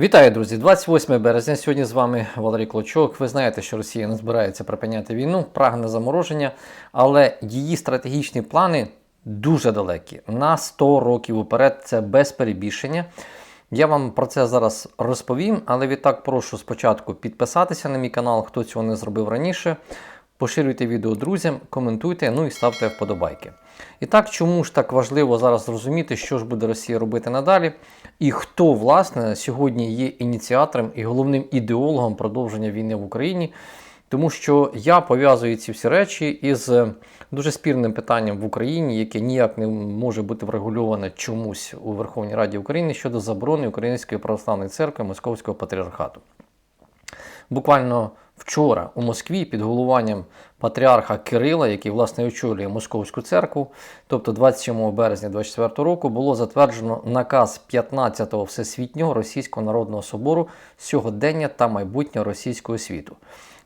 Вітаю, друзі! 28 березня. Сьогодні з вами Валерій Клочок. Ви знаєте, що Росія не збирається припиняти війну, прагне замороження, але її стратегічні плани дуже далекі. На 100 років уперед це без перебільшення. Я вам про це зараз розповім, але відтак прошу спочатку підписатися на мій канал, хто цього не зробив раніше. Поширюйте відео друзям, коментуйте, ну і ставте вподобайки. І так, чому ж так важливо зараз зрозуміти, що ж буде Росія робити надалі, і хто, власне, сьогодні є ініціатором і головним ідеологом продовження війни в Україні. Тому що я пов'язую ці всі речі із дуже спірним питанням в Україні, яке ніяк не може бути врегульоване чомусь у Верховній Раді України щодо заборони Української православної церкви Московського патріархату. Буквально вчора у Москві під головуванням патріарха Кирила, який власне очолює Московську церкву, тобто 27 березня 2024 року, було затверджено наказ 15-го Всесвітнього Російського народного собору сьогодення та майбутнього російського світу.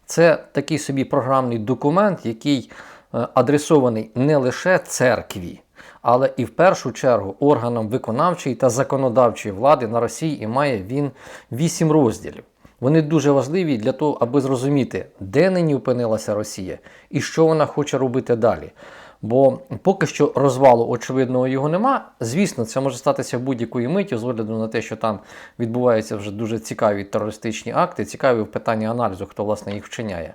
Це такий собі програмний документ, який е, адресований не лише церкві, але і в першу чергу органам виконавчої та законодавчої влади на Росії і має він вісім розділів. Вони дуже важливі для того, аби зрозуміти, де нині опинилася Росія і що вона хоче робити далі. Бо поки що розвалу очевидного його нема. Звісно, це може статися будь-якої миті, з огляду на те, що там відбуваються вже дуже цікаві терористичні акти, цікаві в питанні аналізу, хто власне їх вчиняє.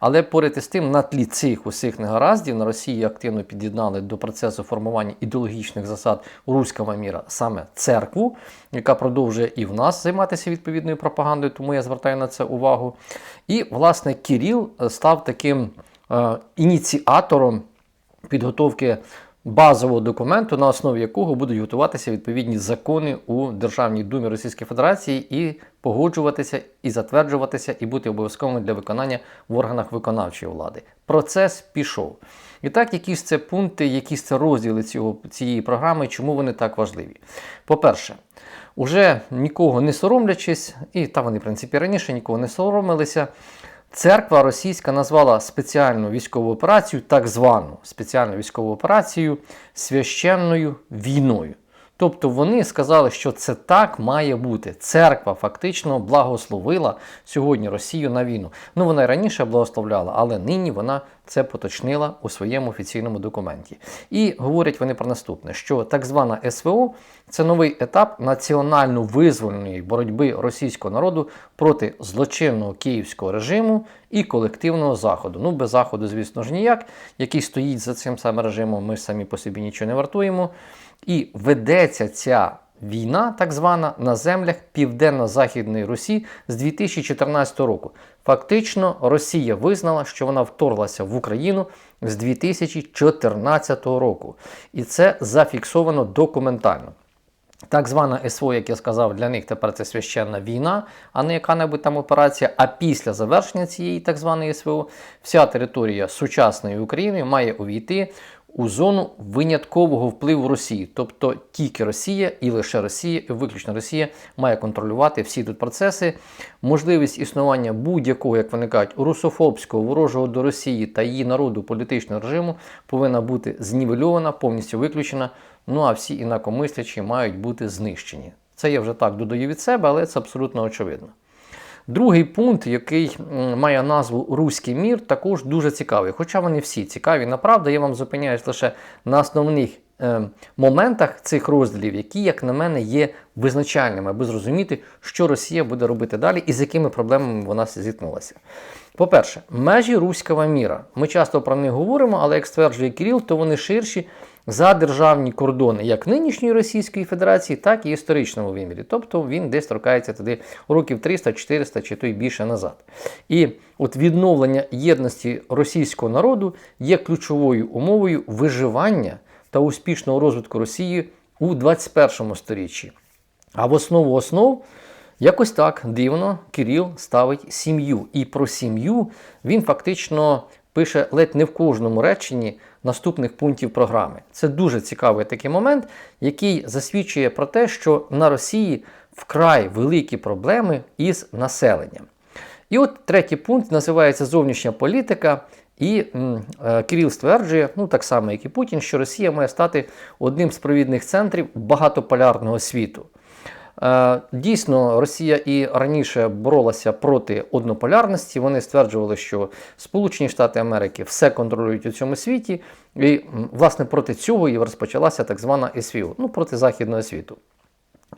Але поряд із тим, на тлі цих усіх негараздів на Росії активно під'єднали до процесу формування ідеологічних засад руського міра саме церкву, яка продовжує і в нас займатися відповідною пропагандою, тому я звертаю на це увагу. І, власне, Кіріл став таким е, ініціатором підготовки базового документу, на основі якого будуть готуватися відповідні закони у Державній думі Російської Федерації і погоджуватися, і затверджуватися, і бути обов'язковими для виконання в органах виконавчої влади. Процес пішов. І так, якісь це пункти, якісь це розділи цього, цієї програми, чому вони так важливі? По-перше, уже нікого не соромлячись, і та вони, в принципі, раніше нікого не соромилися. Церква російська назвала спеціальну військову операцію, так звану спеціальну військову операцію священною війною. Тобто вони сказали, що це так має бути. Церква фактично благословила сьогодні Росію на війну. Ну вона раніше благословляла, але нині вона це поточнила у своєму офіційному документі. І говорять вони про наступне: що так звана СВО це новий етап національно-визвольної боротьби російського народу проти злочинного київського режиму і колективного заходу. Ну, без заходу, звісно ж, ніяк, який стоїть за цим самим режимом, ми самі по собі нічого не вартуємо. І ведеться ця війна, так звана, на землях Південно-Західної Русі з 2014 року. Фактично, Росія визнала, що вона вторглася в Україну з 2014 року. І це зафіксовано документально. Так звана СВО, як я сказав, для них тепер це священна війна, а не яка-небудь там операція. А після завершення цієї так званої СВО вся територія сучасної України має увійти у зону виняткового впливу Росії. Тобто тільки Росія і лише Росія, і виключно Росія має контролювати всі тут процеси. Можливість існування будь-якого, як вони кажуть, русофобського, ворожого до Росії та її народу політичного режиму повинна бути знівельована, повністю виключена. Ну а всі інакомислячі мають бути знищені. Це я вже так додаю від себе, але це абсолютно очевидно. Другий пункт, який має назву Руський мір, також дуже цікавий. Хоча вони всі цікаві, направда, я вам зупиняюсь лише на основних е, моментах цих розділів, які, як на мене, є визначальними, аби зрозуміти, що Росія буде робити далі і з якими проблемами вона зіткнулася. По-перше, межі Руського міра. Ми часто про них говоримо, але як стверджує Кирил, то вони ширші за державні кордони як нинішньої Російської Федерації, так і історичному вимірі. Тобто він десь торкається туди років 300-400 чи то й більше назад. І от відновлення єдності російського народу є ключовою умовою виживання та успішного розвитку Росії у 21 сторіччі. А в основу основ. Якось так дивно Кирил ставить сім'ю. І про сім'ю він фактично пише ледь не в кожному реченні наступних пунктів програми. Це дуже цікавий такий момент, який засвідчує про те, що на Росії вкрай великі проблеми із населенням. І от третій пункт називається зовнішня політика. І е, Кирил стверджує, ну так само, як і Путін, що Росія має стати одним з провідних центрів багатополярного світу. Е, Дійсно, Росія і раніше боролася проти однополярності. Вони стверджували, що Сполучені Штати Америки все контролюють у цьому світі, і власне проти цього і розпочалася так звана СВО, ну проти західного світу.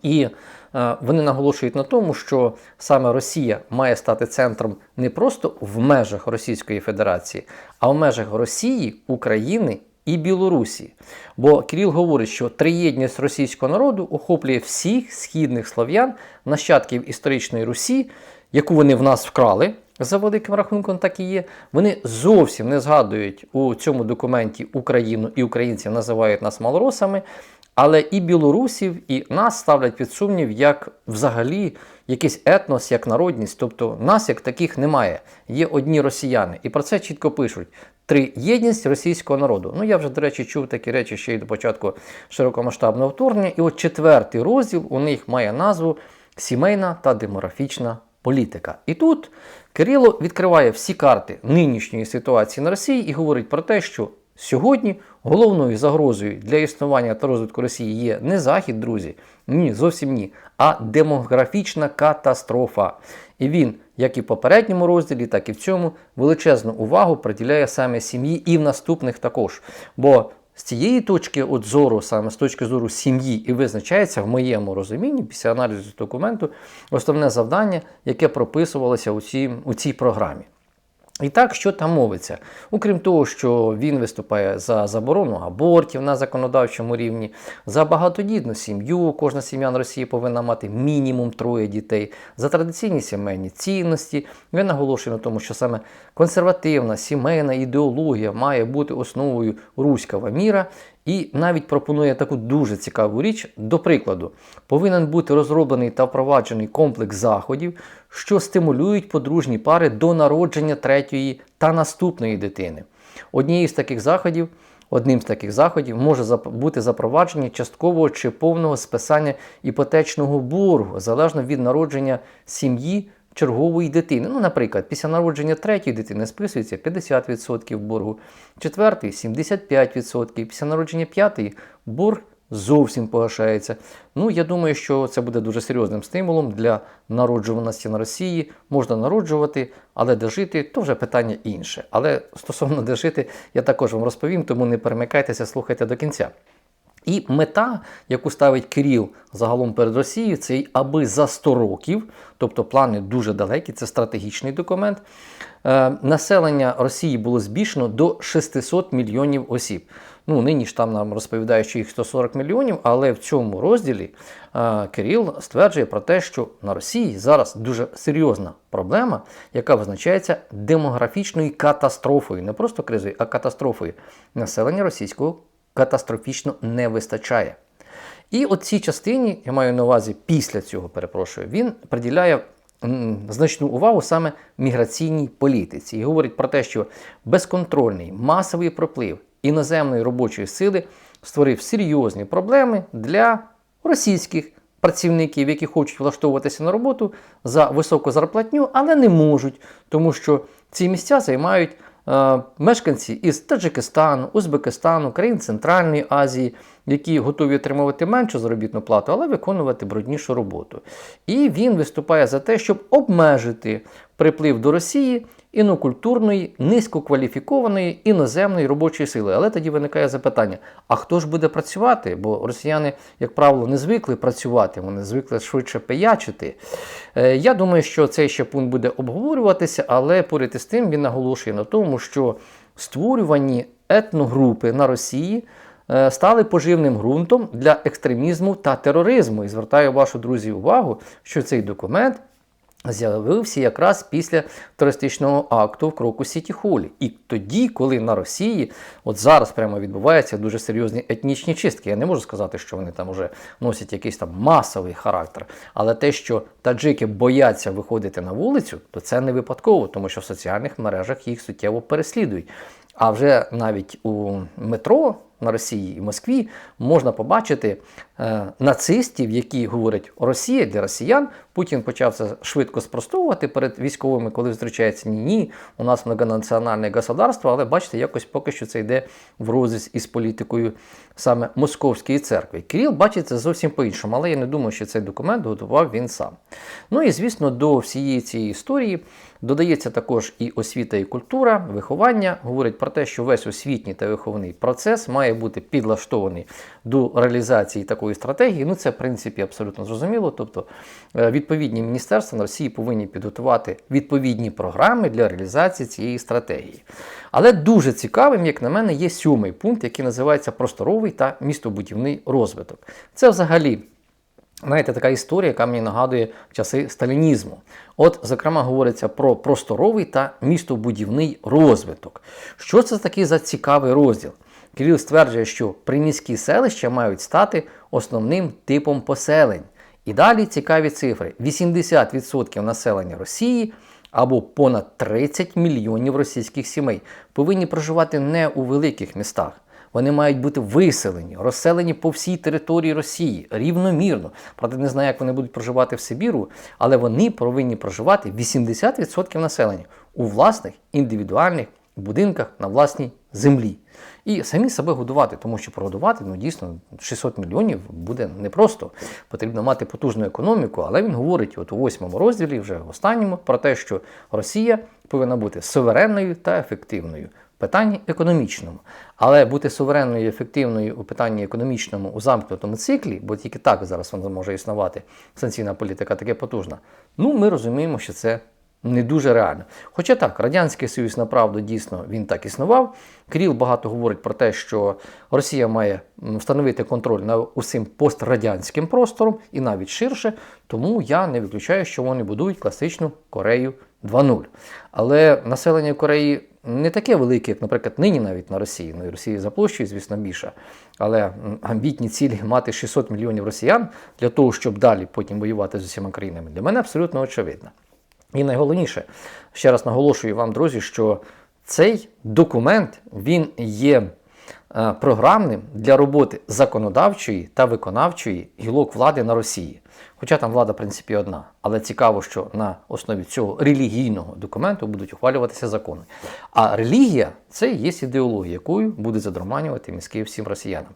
І е, вони наголошують на тому, що саме Росія має стати центром не просто в межах Російської Федерації, а в межах Росії, України і Білорусі. Бо Кирил говорить, що триєдність російського народу охоплює всіх східних слов'ян, нащадків історичної Русі, яку вони в нас вкрали. За великим рахунком так і є. Вони зовсім не згадують у цьому документі Україну і українців називають нас малоросами, але і білорусів, і нас ставлять під сумнів як взагалі якийсь етнос, як народність. Тобто нас як таких немає. Є одні росіяни. І про це чітко пишуть. Триєдність російського народу. Ну я вже, до речі, чув такі речі ще й до початку широкомасштабного вторгнення. І от четвертий розділ у них має назву Сімейна та демографічна політика. І тут Кирило відкриває всі карти нинішньої ситуації на Росії і говорить про те, що сьогодні головною загрозою для існування та розвитку Росії є не Захід, друзі, ні, зовсім ні, а демографічна катастрофа. І він, як і в попередньому розділі, так і в цьому, величезну увагу приділяє саме сім'ї і в наступних також. Бо з цієї точки от зору, саме з точки зору сім'ї, і визначається в моєму розумінні, після аналізу документу, основне завдання, яке прописувалося у цій, у цій програмі. І так, що там мовиться? Окрім того, що він виступає за заборону абортів на законодавчому рівні, за багатодітну сім'ю, кожна сім'я на Росії повинна мати мінімум троє дітей, за традиційні сімейні цінності. Він наголошує на тому, що саме консервативна сімейна ідеологія має бути основою руського міра. І навіть пропонує таку дуже цікаву річ. До прикладу, повинен бути розроблений та впроваджений комплекс заходів, що стимулюють подружні пари до народження третьої та наступної дитини. Однією з таких заходів, одним з таких заходів може бути запровадження часткового чи повного списання іпотечного боргу залежно від народження сім'ї чергової дитини. Ну, наприклад, після народження третьої дитини списується 50% боргу, четвертий 75%, після народження п'ятої борг зовсім погашається. Ну, я думаю, що це буде дуже серйозним стимулом для народжуваності на Росії. Можна народжувати, але де жити, то вже питання інше. Але стосовно де жити, я також вам розповім, тому не перемикайтеся, слухайте до кінця. І мета, яку ставить Кирил загалом перед Росією, це аби за 100 років, тобто плани дуже далекі, це стратегічний документ. е, Населення Росії було збільшено до 600 мільйонів осіб. Ну, нині ж там нам розповідають, що їх 140 мільйонів, але в цьому розділі е, Кирил стверджує про те, що на Росії зараз дуже серйозна проблема, яка визначається демографічною катастрофою, не просто кризою, а катастрофою. Населення російського катастрофічно не вистачає. І от цій частині, я маю на увазі після цього, перепрошую, він приділяє значну увагу саме міграційній політиці і говорить про те, що безконтрольний масовий проплив іноземної робочої сили створив серйозні проблеми для російських працівників, які хочуть влаштовуватися на роботу за високу зарплатню, але не можуть, тому що ці місця займають мешканці із Таджикистану, Узбекистану, країн Центральної Азії, які готові отримувати меншу заробітну плату, але виконувати бруднішу роботу. І він виступає за те, щоб обмежити приплив до Росії інокультурної, низькокваліфікованої іноземної робочої сили. Але тоді виникає запитання: а хто ж буде працювати? Бо росіяни, як правило, не звикли працювати, вони звикли швидше пиячити. Е, Я думаю, що цей ще пункт буде обговорюватися, але поряд із тим він наголошує на тому, що створювані етногрупи на Росії. е, Стали поживним ґрунтом для екстремізму та тероризму. І звертаю вашу друзі увагу, що цей документ з'явився якраз після терористичного акту в кроку Сіті Холі. І тоді, коли на Росії, от зараз прямо відбуваються дуже серйозні етнічні чистки. Я не можу сказати, що вони там вже носять якийсь там масовий характер. Але те, що таджики бояться виходити на вулицю, то це не випадково, тому що в соціальних мережах їх суттєво переслідують. А вже навіть у метро на Росії і Москві можна побачити е, нацистів, які говорять Росія для росіян Путін почав це швидко спростовувати перед військовими, коли зустрічається ні, ні, у нас многонаціональне государство, але бачите, якось поки що це йде в розріз із політикою саме Московської церкви. Кирил бачить це зовсім по-іншому, але я не думаю, що цей документ готував він сам. Ну і звісно, до всієї цієї історії додається також і освіта, і культура, виховання. Говорить про те, що весь освітній та виховний процес має бути підлаштований до реалізації такої стратегії. Ну це в принципі абсолютно зрозуміло. Тобто е, відповідні міністерства на Росії повинні підготувати відповідні програми для реалізації цієї стратегії. Але дуже цікавим, як на мене, є сьомий пункт, який називається просторовий та містобудівний розвиток. Це взагалі. Знаєте, така історія, яка мені нагадує часи сталінізму. От, зокрема, говориться про просторовий та містобудівний розвиток. Що це такий за цікавий розділ? Кирил стверджує, що приміські селища мають стати основним типом поселень. І далі цікаві цифри: 80% населення Росії або понад 30 мільйонів російських сімей повинні проживати не у великих містах. Вони мають бути виселені, розселені по всій території Росії рівномірно. Правда, не знаю, як вони будуть проживати в Сибіру, але вони повинні проживати 80% населення у власних індивідуальних будинках на власній землі. І самі себе годувати, тому що прогодувати ну дійсно 600 мільйонів буде непросто. Потрібно мати потужну економіку, але він говорить от у восьмому розділі, вже в останньому, про те, що Росія повинна бути суверенною та ефективною питанні економічному. Але бути суверенною і ефективною у питанні економічному у замкнутому циклі, бо тільки так зараз вона може існувати, санкційна політика таке потужна. Ну, ми розуміємо, що це не дуже реально. Хоча так, Радянський Союз, направду, дійсно він так існував. Кирил багато говорить про те, що Росія має встановити контроль над усім пострадянським простором і навіть ширше, тому я не виключаю, що вони будують класичну Корею 2.0. Але населення Кореї не таке велике, як, наприклад, нині навіть на Росії. Ну і Росія за площею, звісно, більша. Але амбітні цілі мати 600 мільйонів росіян для того, щоб далі потім воювати з усіма країнами, для мене абсолютно очевидно. І найголовніше, ще раз наголошую вам, друзі, що цей документ він є е, програмним для роботи законодавчої та виконавчої гілок влади на Росії. Хоча там влада, в принципі, одна. Але цікаво, що на основі цього релігійного документу будуть ухвалюватися закони. А релігія це є ідеологія, якою буде задроманювати мізки всім росіянам.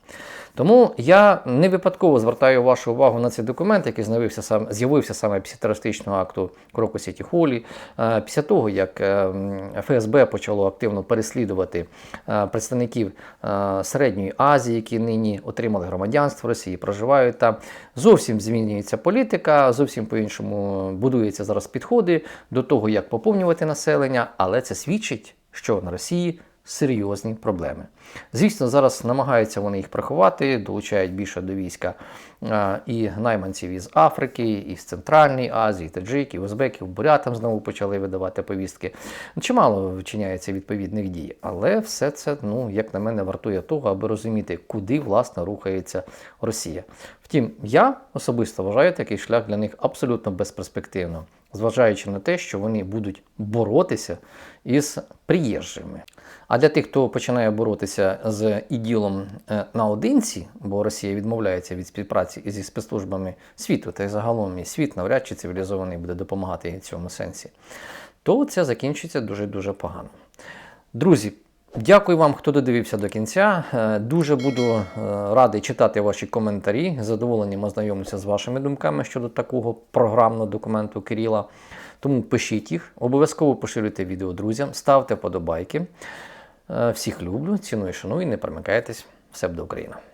Тому я не випадково звертаю вашу увагу на цей документ, який з'явився саме, з'явився саме після терористичного акту Кроку Сіті Холі, е, після того, як е, ФСБ почало активно переслідувати е, представників Середньої Азії, які нині отримали громадянство Росії, проживають там. Зовсім змінюється політика, зовсім по-іншому будуються зараз підходи до того, як поповнювати населення, але це свідчить, що на Росії серйозні проблеми. Звісно, зараз намагаються вони їх приховати, долучають більше до війська і найманців із Африки, із Центральної Азії, таджиків, узбеків, бурятам знову почали видавати повістки. Чимало вчиняється відповідних дій, але все це, ну, як на мене, вартує того, аби розуміти, куди власне рухається Росія. Втім, я особисто вважаю такий шлях для них абсолютно безперспективно, зважаючи на те, що вони будуть боротися із приїжджими. А для тих, хто починає боротися з іділом е, наодинці, бо Росія відмовляється від співпраці зі спецслужбами світу, та й загалом і світ навряд чи цивілізований буде допомагати в цьому сенсі, то це закінчиться дуже-дуже погано. Друзі, дякую вам, хто додивився до кінця. Е, дуже буду е, радий читати ваші коментарі. З задоволенням ознайомлюся з вашими думками щодо такого програмного документу Кирила. Тому пишіть їх, обов'язково поширюйте відео друзям, ставте подобайки. Всіх люблю, ціную, шаную, не перемикайтесь. Все буде Україна!